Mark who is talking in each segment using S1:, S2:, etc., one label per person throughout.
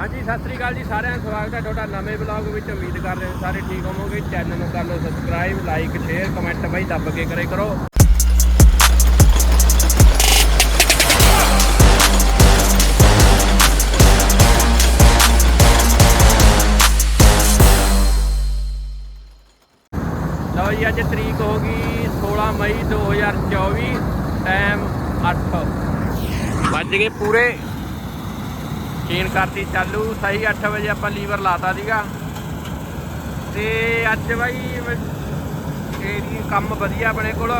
S1: ਹਾਂਜੀ, ਸਤਿ ਸ੍ਰੀ ਅਕਾਲ ਜੀ, ਸਾਰਿਆਂ ਨੂੰ ਸਵਾਗਤ ਹੈ ਤੁਹਾਡਾ ਨਵੇਂ ਬਲੌਗ ਵਿੱਚ। ਉਮੀਦ ਕਰ ਰਹੇ ਹਾਂ ਸਾਰੇ ਠੀਕ ਹੋਵੋਗੇ। ਚੈਨਲ ਨੂੰ ਕਰ ਲਓ ਸਬਸਕ੍ਰਾਈਬ ਲਾਈਕ ਸ਼ੇਅਰ ਕਮੈਂਟ ਬਾਈ ਦੱਬ ਕੇ ਕਰੇ ਕਰੋ। ਲਓ ਜੀ, ਅੱਜ ਤਰੀਕ ਹੋ ਗਈ 16 ਮਈ 2024 ਟਾਈਮ 8 ਵੱਜ ਗਏ ਪੂਰੇ। ਚੇਨ ਕਰਤੀ ਚਾਲੂ, ਸਹੀ 8 ਵਜੇ ਆਪਾਂ ਲੀਵਰ ਲਾਤਾ ਸੀਗਾ। ਤੇ ਅੱਜ ਬਾਈ ਏਰੀ ਕੰਮ ਵਧੀਆ ਆਪਣੇ ਕੋਲ।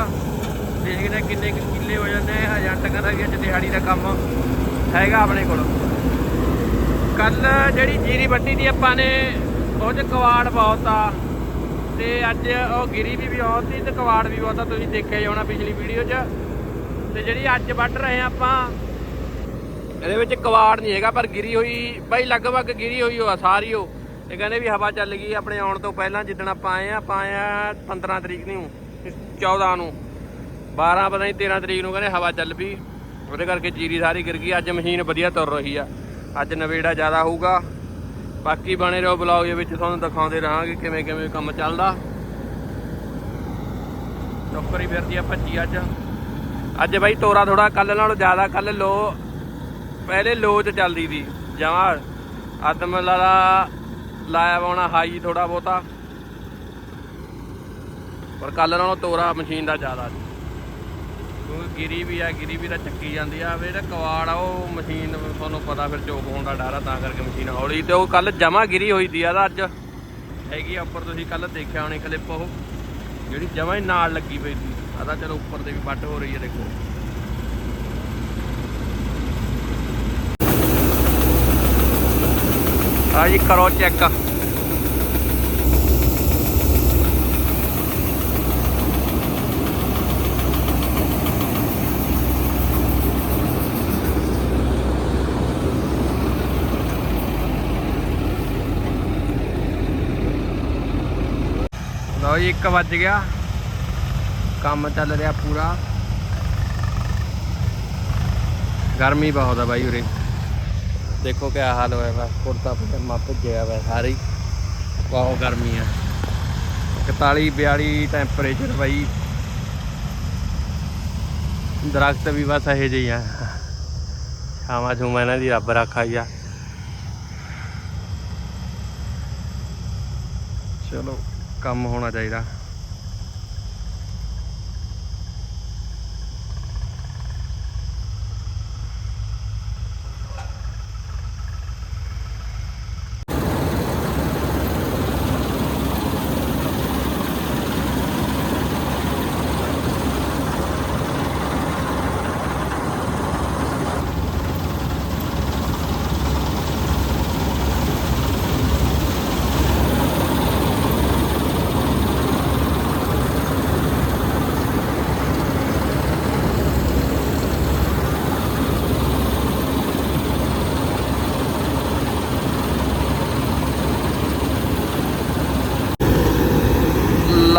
S1: ਦੇਖਦੇ ਕਿੰਨੇ ਕਿੱਲੇ ਹੋ ਜਾਂਦੇ ਆ। ਏਜੰਟ ਕਹਿੰਦਾ ਵੀ ਅੱਜ ਦਿਹਾੜੀ ਦਾ ਕੰਮ ਹੈਗਾ ਆਪਣੇ ਕੋਲ। ਕੱਲ ਜਿਹੜੀ ਜੀਰੀ ਵੱਟੀ ਦੀ ਆਪਾਂ ਨੇ, ਉਹ ਚ ਕਵਾੜ ਬਹੁਤ ਆ। ਤੇ ਅੱਜ ਉਹ ਗਿਰੀ ਵੀ ਬਹੁਤ ਸੀ ਤੇ ਕਵਾੜ ਵੀ ਬਹੁਤ ਆ। ਤੁਸੀਂ ਦੇਖਿਆ ਹੀ ਹੋਣਾ ਪਿਛਲੀ ਵੀਡੀਓ 'ਚ। ਤੇ ਜਿਹੜੀ ਅੱਜ ਵੱਢ ਰਹੇ ਆ ਆਪਾਂ ਇਹਦੇ ਵਿੱਚ ਕਵਾੜ ਨਹੀਂ ਹੈਗਾ, ਪਰ ਗਿਰੀ ਹੋਈ, ਬਾਈ ਲਗਭਗ ਗਿਰੀ ਹੋਈ ਹੋਆ ਸਾਰੀ ਉਹ। ਇਹ ਕਹਿੰਦੇ ਵੀ ਹਵਾ ਚੱਲ ਗਈ, ਆਪਣੇ ਆਉਣ ਤੋਂ ਪਹਿਲਾਂ ਜਿੱਦਣ ਆਪਾਂ ਆਏ ਆ, ਆਪਾਂ ਆਏ ਆ 15 ਤਰੀਕ ਨੂੰ 14 ਨੂੰ। 12 ਪਤਾ ਨਹੀਂ 13 ਤਰੀਕ ਨੂੰ ਕਹਿੰਦੇ ਹਵਾ ਚੱਲ ਪਈ। ਉਹਦੇ ਕਰਕੇ ਜੀਰੀ ਸਾਰੀ ਗਿਰ ਗਈ, ਅੱਜ ਮਸ਼ੀਨ ਵਧੀਆ ਤੁਰ ਰਹੀ ਆ। ਅੱਜ ਨਵੇੜਾ ਜ਼ਿਆਦਾ ਹੋਊਗਾ। ਬਾਕੀ ਬਣੇ ਰਹੋ ਬਲੌਗ ਦੇ ਵਿੱਚ, ਤੁਹਾਨੂੰ ਦਿਖਾਉਂਦੇ ਰਹਾਂਗੇ ਕਿਵੇਂ ਕਿਵੇਂ ਕੰਮ ਚੱਲਦਾ। ਨੌਕਰੀ ਫਿਰਦੀ ਆ ਭੱਜੀ ਅੱਜ। ਅੱਜ ਬਾਈ ਤੋਰਾ ਥੋੜਾ ਕੱਲ ਨਾਲੋਂ ਜ਼ਿਆਦਾ ਕੱਲ ਲੋ ਪਹਿਲੇ ਲੋ ਚ ਚੱਲਦੀ ਸੀ, ਜਮਾ ਆਦਮ ਲਾਲਾ ਲਾਇਆ ਪਾਉਣਾ ਹਾਈ ਥੋੜਾ ਬਹੁਤਾ। ਪਰ ਕੱਲ ਨਾਲੋਂ ਤੋਰਾ ਮਸ਼ੀਨ ਦਾ ਜ਼ਿਆਦਾ ਸੀ। ਕਿਉਂਕਿ ਗਿਰੀ ਵੀ ਆ, ਗਿਰੀ ਵੀ ਤਾਂ ਚੱਕੀ ਜਾਂਦੀ ਆ ਫਿਰ ਜਿਹੜਾ ਕਵਾੜ ਆ, ਉਹ ਮਸ਼ੀਨ ਤੁਹਾਨੂੰ ਪਤਾ ਫਿਰ ਚੋਕ ਹੋਣ ਦਾ ਡਰ ਆ, ਤਾਂ ਕਰਕੇ ਮਸ਼ੀਨ ਹੌਲੀ ਤੇ ਉਹ ਕੱਲ ਜਮਾ ਗਿਰੀ ਹੋਈ ਦੀ ਆ ਦਾ ਅੱਜ। ਹੈਗੀ ਆ ਉੱਪਰ, ਤੁਸੀਂ ਕੱਲ ਦੇਖਿਆ ਹੋਣੀ ਕਲਿੱਪ ਉਹ, ਜਿਹੜੀ ਜਮਾ ਹੀ ਨਾਲ ਲੱਗੀ ਪਈ ਸੀ। ਆ ਤਾਂ ਚਲੋ ਉੱਪਰ ਤੇ ਵੀ ਵੱਟ ਹੋ ਰਹੀ ਹੈ ਦੇਖੋ। ਆ ਜੀ ਕਰੋ ਚੈੱਕ ਲਓ ਜੀ 1 ਵੱਜ ਗਿਆ। ਕੰਮ ਚੱਲ ਰਿਹਾ ਪੂਰਾ। ਗਰਮੀ ਬਹੁਤ ਆ ਬਾਈ ਉਰੇ। ਦੇਖੋ ਕਿਆ ਹਾਲ ਹੋਇਆ ਵਾ। ਕੁੜਤਾ ਪਜਾਮਾ ਭੁੱਜਿਆ ਵਾ ਸਾਰੇ। ਹੀ ਬਹੁਤ ਗਰਮੀ ਆ। 41 42 ਟੈਂਪਰੇਚਰ ਬਾਈ। ਦਰਖਤ ਵੀ ਬਸ ਇਹੋ ਜਿਹੇ ਆ। ਛਾਵਾਂ ਛੂਵਾਂ ਇਹਨਾਂ ਦੀ ਰੱਬ ਰੱਖਾ ਹੀ ਆ। ਚਲੋ, ਕੰਮ ਹੋਣਾ ਚਾਹੀਦਾ।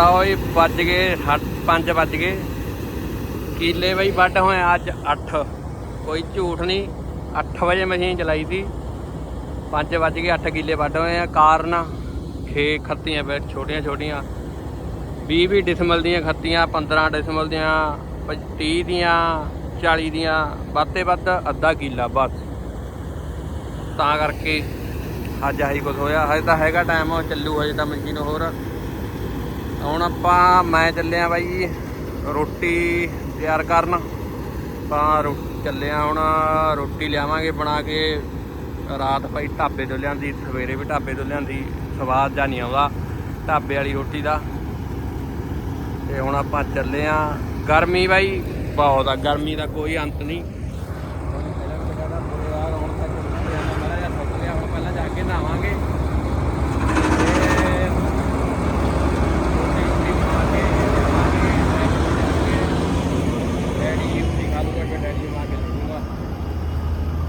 S1: ਲਓ ਜੀ ਵੱਜ ਗਏ 5 ਵੱਜ ਗਏ। ਕੀਲੇ ਬਈ ਵੱਢ ਹੋਏ ਅੱਜ 8 ਕੋਈ ਝੂਠ ਨਹੀਂ 8 ਵਜੇ ਮਸ਼ੀਨ ਚਲਾਈ ਸੀ। 5 ਵੱਜ ਗਏ 8 ਕਿੱਲੇ ਵੱਢ ਹੋਏ ਆ। ਕਾਰਨ ਖੇ ਖੱਤੀਆਂ ਪੈ ਛੋਟੀਆਂ ਛੋਟੀਆਂ। 20 20 ਡਿਸਮਲ ਦੀਆਂ ਖੱਤੀਆਂ 15 ਡਿਸਮਲ ਦੀਆਂ 30 ਦੀਆਂ 40 ਦੀਆਂ। ਵੱਧ ਤੇ ਵੱਧ ਅੱਧਾ ਕਿੱਲਾ ਬਸ। ਤਾਂ ਕਰਕੇ ਅੱਜ ਆਹੀ ਕੁਝ ਹੋਇਆ। ਹਜੇ ਤਾਂ ਹੈਗਾ ਟਾਈਮ ਉਹ ਚੱਲੂ ਹਜੇ ਤਾਂ ਮਸ਼ੀਨ ਹੋਰ। ਹੁਣ ਆਪਾਂ, ਮੈਂ ਚੱਲਿਆ ਬਾਈ ਰੋਟੀ ਤਿਆਰ ਕਰਨ। ਤਾਂ ਰੋ ਚੱਲਿਆ ਹੁਣ, ਰੋਟੀ ਲਿਆਵਾਂਗੇ ਬਣਾ ਕੇ। ਰਾਤ ਭਾਈ ਢਾਬੇ ਤੋਂ ਲਿਆਂਦੀ, ਸਵੇਰੇ ਵੀ ਢਾਬੇ ਤੋਂ ਲਿਆਂਦੀ, ਸਵਾਦ ਜਾਂ ਨਹੀਂ ਆਉਂਦਾ ਢਾਬੇ ਵਾਲੀ ਰੋਟੀ ਦਾ। ਤੇ ਹੁਣ ਆਪਾਂ ਚੱਲੇ ਆ। ਗਰਮੀ ਬਾਈ, ਬਹੁਤ ਆ, ਗਰਮੀ ਦਾ ਕੋਈ ਅੰਤ ਨਹੀਂ। ਹੁਣ ਪਹਿਲਾਂ ਜਾ ਕੇ ਨਹਾਵਾਂਗੇ ਤੇ ਰੋਟੀ ਰੋਟੀ ਬਣਾ ਕੇ ਡੈਡੀ ਦਿਖਾ ਦੂਗਾ ਕਿ ਡੈਡੀ ਬਣਾ ਕੇ ਲੱਗੂਗਾ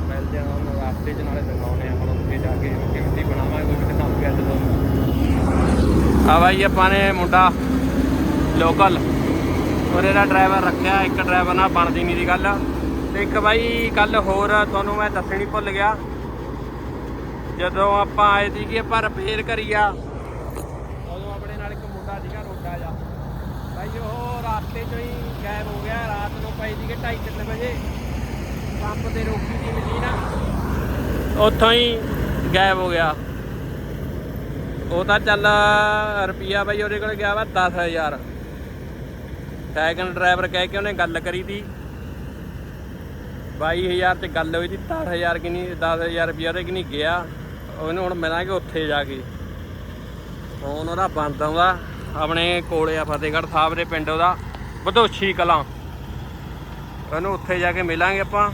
S1: ਮਿਲਦੇ ਆ ਹੁਣ ਰਾਸਤੇ 'ਚ ਨਾਲੇ ਦਿਖਾਉਣੇ ਆ ਹੁਣ ਉੱਥੇ ਜਾ ਕੇ ਰੋਟੀ ਬਣਾਵਾਂਗੇ, ਕੋਈ ਦਿਖਾਉਂ ਅੱਜ ਤੁਹਾਨੂੰ ਆ ਬਾਈ ਆਪਾਂ ਨੇ ਮੁੰਡਾ ਲੋਕਲ ਉਹਦੇ ਦਾ ਡਰਾਈਵਰ ਰੱਖਿਆ, ਇੱਕ ਡਰਾਈਵਰ ਨਾਲ ਬਣਦੀ ਨਹੀਂ ਦੀ ਗੱਲ। ਤੇ ਇੱਕ ਬਾਈ ਕੱਲ ਹੋਰ ਤੁਹਾਨੂੰ ਮੈਂ ਦੱਸਣੀ ਭੁੱਲ ਗਿਆ। ਜਦੋਂ ਆਪਾਂ ਆਏ ਸੀ ਕਿ ਆਪਾਂ ਰਿਪੇਅਰ ਕਰੀਆ, ਉਦੋਂ ਆਪਣੇ ਨਾਲ ਇੱਕ ਮੁੰਡਾ ਸੀਗਾ, ਰੋਡਾ ਜਾ ਭਾਈ ਉਹ ਰਾਸਤੇ ਚੋਂ ਹੀ ਗਾਇਬ ਹੋ ਗਿਆ, ਰਾਤ ਨੂੰ ਪਈ ਸੀਗੇ 2:30 ਵਜੇ। ਪੰਪ ਤੇ ਰੋਕੀ ਦੀ ਮਸ਼ੀਨ ਉੱਥੋਂ ਹੀ ਗਾਇਬ ਹੋ ਗਿਆ। ਉਹ ਤਾਂ ਚੱਲ ਰੁਪਿਆ ਬਾਈ ਉਹਦੇ ਕੋਲ ਗਿਆ ਵਾ 10000 ਸੈਕੰਡ ਡਰਾਈਵਰ ਕਹਿ ਕੇ ਉਹਨੇ ਗੱਲ ਕਰੀ ਤੀ। 22000 ਤੇ ਗੱਲ ਹੋਈ ਤੀ 10000 ਕਿ ਨਹੀਂ 10000 ਰੁਪਿਆ ਉਹਦੇ ਕਿ ਨਹੀਂ ਗਿਆ। ਉਹਨੂੰ ਹੁਣ ਮਿਲਾਂਗੇ ਉੱਥੇ ਜਾ ਕੇ। ਫੋਨ ਉਹਦਾ ਬੰਦ ਆਉਂਦਾ, ਆਪਣੇ ਕੋਲੇ ਆ ਫਤਿਹਗੜ੍ਹ ਸਾਹਿਬ ਦੇ ਪਿੰਡ ਉਹਦਾ ਬਧੋਛੀ ਕਲਾਂ। ਉਹਨੂੰ ਉੱਥੇ ਜਾ ਕੇ ਮਿਲਾਂਗੇ ਆਪਾਂ।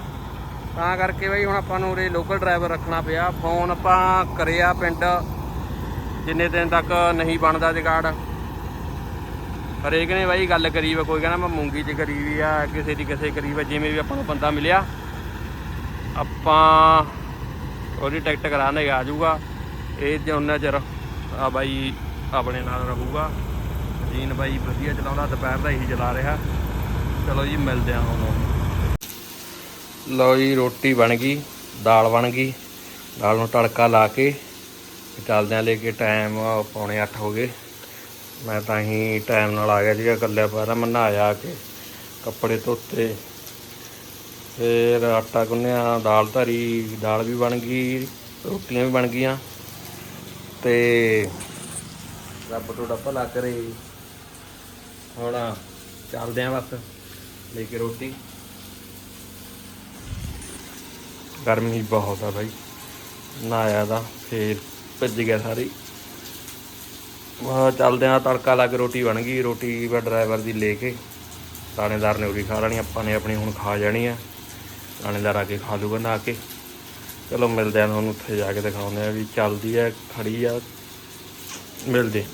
S1: ਤਾਂ ਕਰਕੇ ਬਈ ਹੁਣ ਆਪਾਂ ਨੂੰ ਉਰੇ ਲੋਕਲ ਡਰਾਈਵਰ ਰੱਖਣਾ ਪਿਆ। ਫੋਨ ਆਪਾਂ ਕਰਿਆ ਪਿੰਡ। ਜਿੰਨੇ ਦਿਨ ਤੱਕ ਨਹੀਂ ਬਣਦਾ ਜਗਾੜ। ਹਰੇਕ ਨੇ ਬਾਈ ਗੱਲ ਕਰੀ ਵਾ ਕੋਈ ਕਹਿੰਦਾ ਮੈਂ ਮੂੰਗੀ 'ਚ ਕਰੀ ਵੀ ਆ, ਕਿਸੇ ਦੀ ਕਿਸੇ ਕਰੀ ਵਾ ਜਿਵੇਂ ਵੀ ਆਪਾਂ ਨੂੰ ਬੰਦਾ ਮਿਲਿਆ, ਆਪਾਂ ਉਹਦੀ ਟਿਕਟ ਕਰਾਣੇ ਆ ਜਾਊਗਾ। ਇਹ ਜੇ ਉਹਨਾਂ ਚਿਰ ਆ ਬਾਈ ਆਪਣੇ ਨਾਲ ਰਹੂਗਾ। ਜੀਨ ਬਾਈ ਵਧੀਆ ਚਲਾਉਂਦਾ, ਦੁਪਹਿਰ ਦਾ ਇਹੀ ਚਲਾ ਰਿਹਾ। ਚਲੋ ਜੀ, ਮਿਲਦੇ ਆ ਹੁਣ। ਲਓ ਜੀ, ਰੋਟੀ ਬਣ ਗਈ, ਦਾਲ ਬਣ ਗਈ। ਦਾਲ ਨੂੰ ਤੜਕਾ ਲਾ ਕੇ ਚੱਲਦਿਆਂ ਲੈ ਕੇ ਟਾਈਮ ਪੌਣੇ 8 ਹੋ ਗਏ। ਮੈਂ ਤਾਂ ਹੀ ਟਾਈਮ ਨਾਲ ਆ ਗਿਆ ਸੀਗਾ ਇਕੱਲੇ ਪਰ ਮੈਂ ਨਹਾਇਆ ਕੇ ਕੱਪੜੇ ਧੋਤੇ। ਫਿਰ ਆਟਾ ਗੁੰਨਿਆ, ਦਾਲ ਧਰੀ, ਦਾਲ ਵੀ ਬਣ ਗਈ, ਰੋਟੀਆਂ ਵੀ ਬਣ ਗਈਆਂ। ਤੇ ਰੱਬ ਤੋਂ ਡੱਪਾ ਲਾ ਕਰੇ। ਹੁਣ ਚੱਲਦੇ ਆਂ ਬਸ, ਲੈ ਕੇ ਰੋਟੀ। ਗਰਮੀ ਬਹੁਤ ਆ ਬਾਈ। ਨਹਾਇਆ ਦਾ ਫੇਰ ਭਿੱਜ ਗਿਆ ਸਾਰੀ। ਵਾ ਚੱਲਦੇ ਆ ਤੜਕਾ ਲੱਗ ਰੋਟੀ ਬਣ ਗਈ। ਰੋਟੀ ਵਾ ਡਰਾਈਵਰ ਦੀ ਲੈ ਕੇ ਥਾਣੇਦਾਰ ਨੇ ਉਰੀ ਖਾ ਲੈਣੀ, ਆਪਾਂ ਨੇ ਆਪਣੀ ਹੁਣ ਖਾ ਜਾਣੀ ਆ। ਥਾਣੇਦਾਰ ਆ ਕੇ ਖਾ ਲੂਗਾ ਨਾ ਕੇ। ਚਲੋ ਮਿਲਦੇ ਆ ਤੁਹਾਨੂੰ, ਉੱਥੇ ਜਾ ਕੇ ਦਿਖਾਉਂਦੇ ਆ ਵੀ ਚੱਲਦੀ ਆ ਖੜੀ ਆ। ਮਿਲਦੇ।